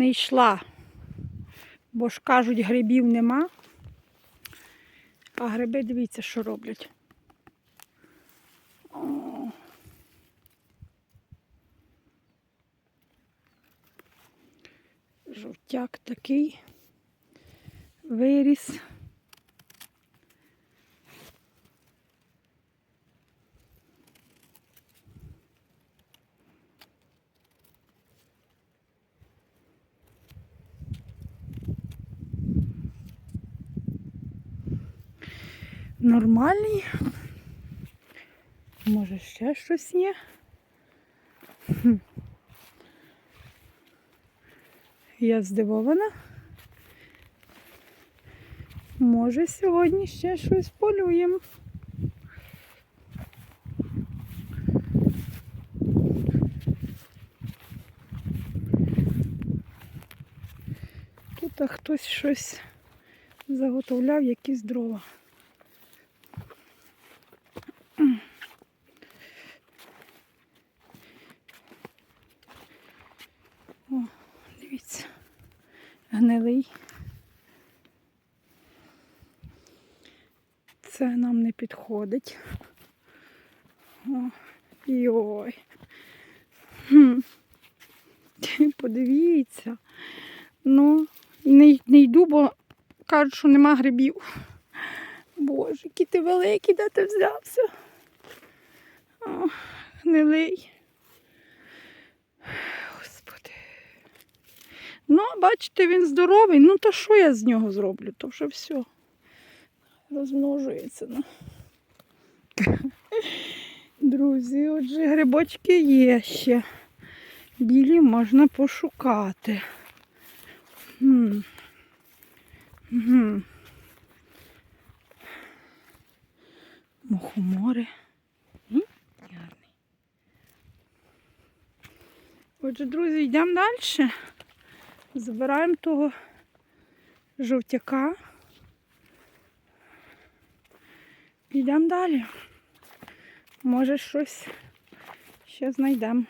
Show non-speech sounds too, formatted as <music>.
не йшла. Бо ж кажуть, грибів нема. А гриби, дивіться, що роблять. О. Жовтяк такий виріс. Нормальний. Може ще щось є? Я здивована. Може, сьогодні ще щось полюємо. Тут хтось щось заготовляв, якісь дрова. О, дивіться, гнилий. Це нам не підходить. О, йой. Хм. <laughs> Подивіться. Ну, не, не йду, бо кажуть, що нема грибів. Боже, який ти великий, де ти взявся? О, гнилий. Ну, бачите, він здоровий. Ну, то що я з нього зроблю? То вже все. Розмножується. Ну. <laughs> Друзі, отже, грибочки є ще. Білі можна пошукати. М. Мгм. Мухомори. М, Гарний. Отже, друзі, йдемо далі. Забираємо того жовтяка. Йдемо далі. Може щось ще знайдемо.